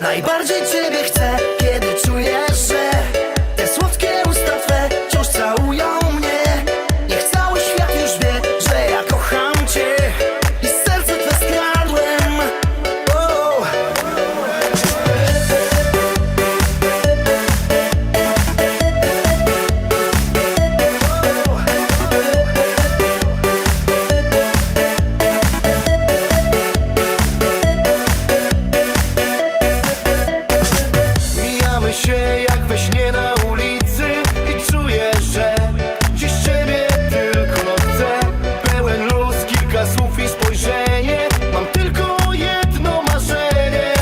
Najbardziej ciebie chcę, kiedy czujesz, że się jak we śnie na ulicy I czuję, że dziś ciebie tylko chcę. Pełen luz, kilka słów i spojrzenie. Mam tylko jedno marzenie.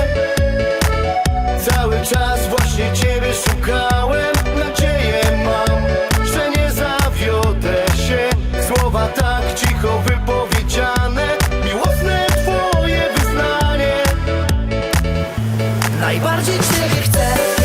Cały czas właśnie ciebie szukałem. Nadzieję mam, że nie zawiodę się. Słowa tak cicho wypowiedziane. Miłosne twoje wyznanie. Najbardziej ciebie chcę.